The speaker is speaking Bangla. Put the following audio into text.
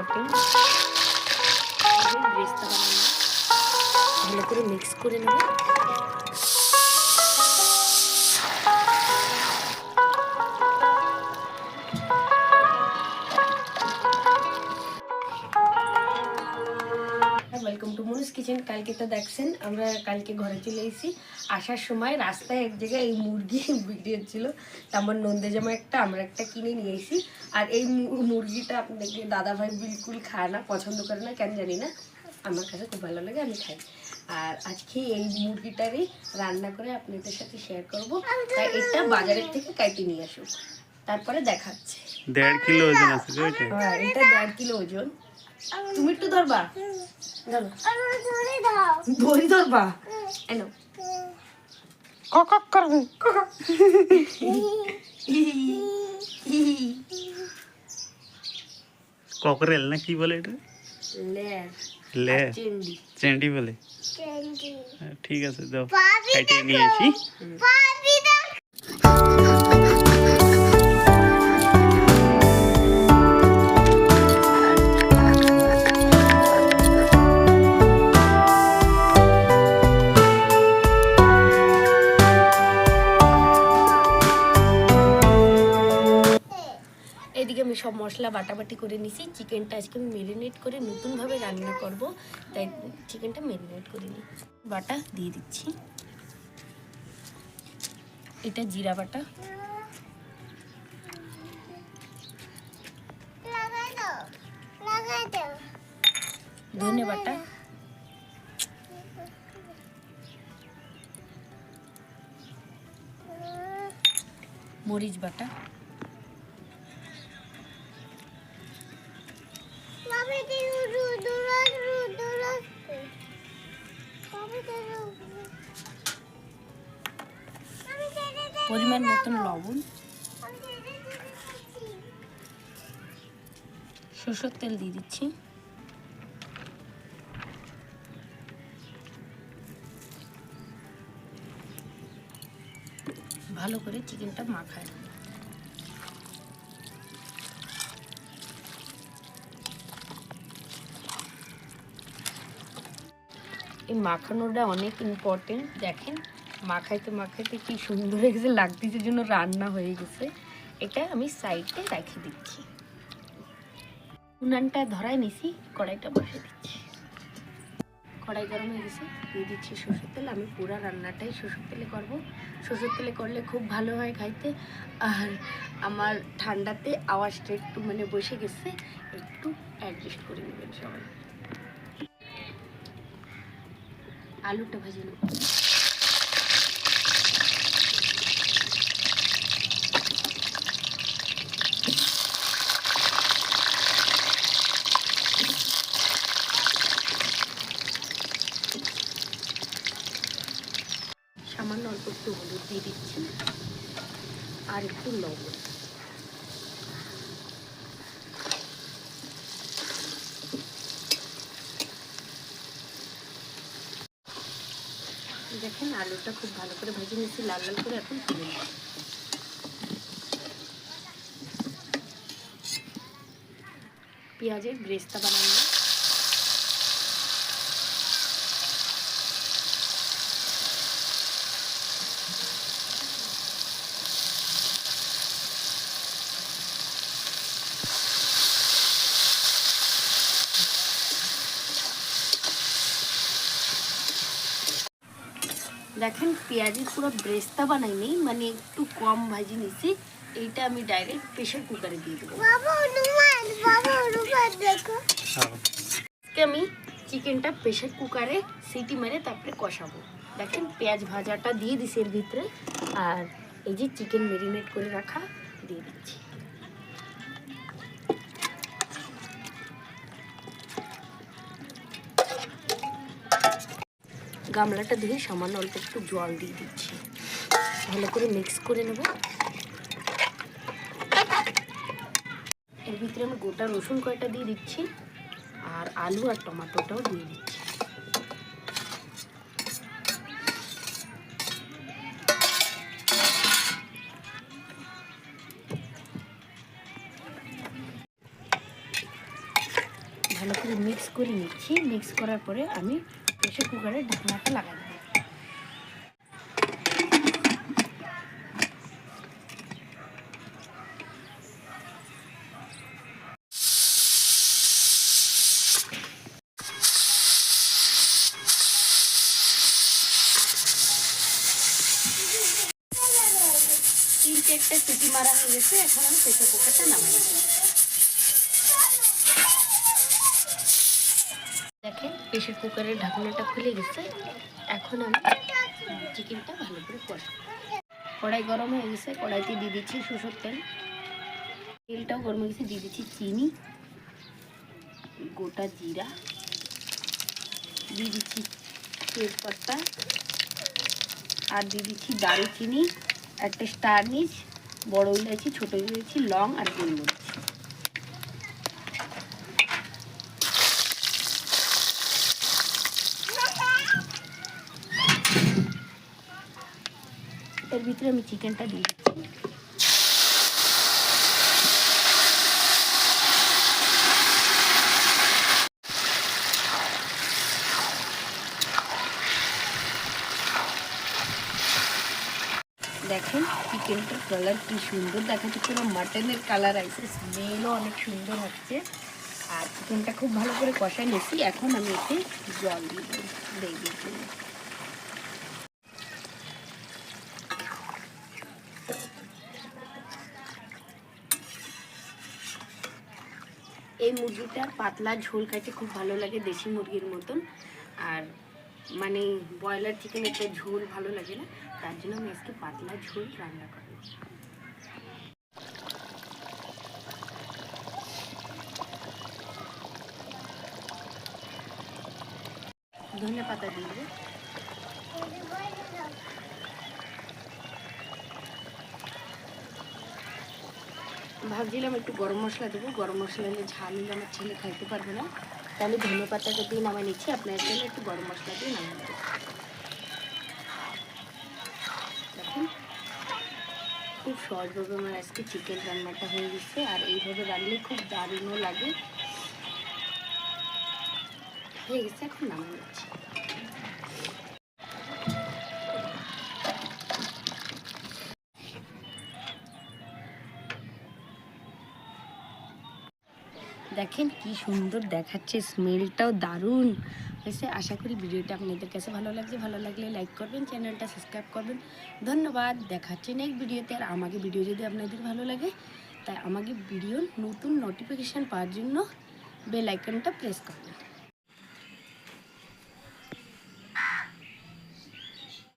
ইম্পর্টেন্ট ব্রেস্তা ভালো করে মিক্স করে নেব। কিচেন কালকে তো দেখছেন আমরা কালকে ঘরে চলে এসেছি। আসার সময় রাস্তায় এক জায়গায় এই মুরগি বিক্রি হচ্ছিল। তা আমার নন্দে জামা একটা আমরা একটা কিনে নিয়ে এসেছি। আর এই মুরগিটা আপনাকে দাদা ভাই বিলকুল খায় না পছন্দ করে না কেন জানি না। আমার কাছে খুব ভালো লাগে আমি খাই। আর আজকে এই মুরগিটারই রান্না করে আপনাদের সাথে শেয়ার করব। তাই এটা বাজারের থেকে কাইটে নিয়ে আসুক। তারপরে দেখাচ্ছে। দেড় কিলো ওজন আছে হ্যাঁ এটা দেড় কিলো ওজন। তুমি একটু ধরবা। ধরো। দড়ি ধরবা। এনো কক করব ককরেল না কি বলে এটা? লে চেন্ডি। চেন্ডি বলে। ঠিক আছে দাও। কাটিয়ে নিয়ে আসি। এদিকে আমি সব মশলা বাটাবাটি করে নিছি, চিকেনটা আজকে আমি মেরিনেট করে নতুনভাবে রান্না করব। তাই চিকেনটা মেরিনেট করে নিই বাটা দিয়ে দিচ্ছি। এটা জিরা বাটা। ধনে বাটা। মরিচ বাটা। পরিমাণ মতন লবণ। সরষের তেল দিয়ে দিচ্ছি। ভালো করে চিকেনটা মাখায় এই মাখানোটা অনেক ইম্পর্টেন্ট দেখেন, মাখাইতে মাখাইতে কি সুন্দর হয়ে হয়েছে লাগতেছে জন্য রান্না হয়ে গেছে। এটা আমি সাইডে রেখে দিচ্ছি। উনানটা ধরায় নিছি, কড়াইটা বসে দিচ্ছি। কড়াই গরম হয়ে গেছে, দিয়ে দিচ্ছি সরষের তেল। আমি পুরো রান্নাটাই সরষের তেলে করব। সরষের তেলে করলে খুব ভালো হয় খাইতে। আর আমার ঠান্ডাতে আওয়াজটা একটু মানে বসে গেছে, একটু অ্যাডজাস্ট করে নেবেন সবাই। আলুটা ভেজে নেব। সামান্য অল্প একটু হলুদ দিয়ে দিচ্ছি আর একটু লবণ। দেখেন, আলুটা খুব ভালো করে ভেজে নিচ্ছি লাল লাল করে এখন তুলে নিচ্ছি পেঁয়াজের ব্রেস্তা বানানো দেখেন পেঁয়াজের পুরো ব্রেস্তা বানাইনি মানে একটু কম ভাজি নিছি এইটা আমি ডাইরেক্ট প্রেশার কুকারে দিয়ে দেবো। হ্যাঁ। আজকে আমি চিকেনটা প্রেশার কুকারে সিটি মেরে তারপরে কষাবো। দেখেন পেঁয়াজ ভাজাটা দিয়ে দিছি এর ভিতরে আর এই যে চিকেন মেরিনেট করে রাখা দিয়ে দিচ্ছি। গামলাটা ধুয়ে সামান্য অল্প একটু জল দিয়ে দিচ্ছি। ভালো করে মিক্স করে নেব। এর ভিতরে আমি গোটা রসুন কয়টা দিয়ে দিচ্ছি, আর আলু আর টমেটোটাও দিয়ে দিচ্ছি। ভালো করে মিক্স করে নিচ্ছি। মিক্স করার পরে আমি প্রেশার কুকারের ঢাকনাটা লাগাই দেবো তিন চারটে সিটি মারা হয়ে গেছে, এখন আমি প্রেশার কুকারটা নামাই দেখেন প্রেশার কুকারের ঢাকনাটা খুলে গেছে। এখন আমি চিকেনটা ভালো করে কষাবো। কড়াই গরম হয়ে গেছে, কড়াইতে দিয়ে দিচ্ছি সরষের তেল। তেলটাও গরম হয়ে গেছে, দিয়ে দিচ্ছি চিনি, গোটা জিরা। দিয়ে দিচ্ছি তেজপাতা। আর দিয়ে দিচ্ছি দারুচিনি, একটা স্টার নিচ বড় ইলাচি ছোটো ইলাচি লং আর গোলমরিচ এর ভিতরে আমি চিকেনটা দিয়ে দিচ্ছি। দেখেন চিকেনটার কালার কি সুন্দর দেখাচ্ছে, পুরো মাটনের কালার আছে স্মেলও অনেক সুন্দর হচ্ছে। আর চিকেনটা খুব ভালো করে কষাই নিয়েছি, এখন আমি এতে জল দিয়ে গ্রেভির এই মুরগিটার পাতলা ঝোল খাইতে খুব ভালো লাগে দেশি মুরগির মতন। আর মানে ব্রয়লার চিকেন একটা ঝোল ভালো লাগে না, তার জন্য আমি আজকে পাতলা ঝোল রান্না করব ধনে পাতা দিয়ে ভাবছিলাম একটু গরম মশলা দেবো। গরম মশলা দিলে ঝাল হলে আমার ছেলে খাইতে পারবে না। আমি ধনে পাতাটা দিয়ে নামাই নিচ্ছি, আপনার জন্য একটু গরম মশলা দিয়ে নামাই দেবো দেখুন, খুব সহজভাবে আমার আজকে চিকেন রান্নাটা হয়ে গেছে, আর এইভাবে রান্নলে খুব দারুণও লাগে। হয়ে গেছে, এখন নামাই নিচ্ছি। দেখেন কি সুন্দর দেখাচ্ছে স্মেলটাও দারুণ হয়েছে। আশা করি ভিডিওটা আপনাদের কাছে ভালো লাগছে। ভালো লাগলে লাইক করবেন চ্যানেলটা সাবস্ক্রাইব করবেন। ধন্যবাদ, দেখাচ্ছে নেক্সট ভিডিওতে। আর আমাকে ভিডিও যদি আপনাদের ভালো লাগে, তাই আমাকে ভিডিওর নতুন নোটিফিকেশান পাওয়ার জন্য বেল আইকনটা প্রেস করবেন।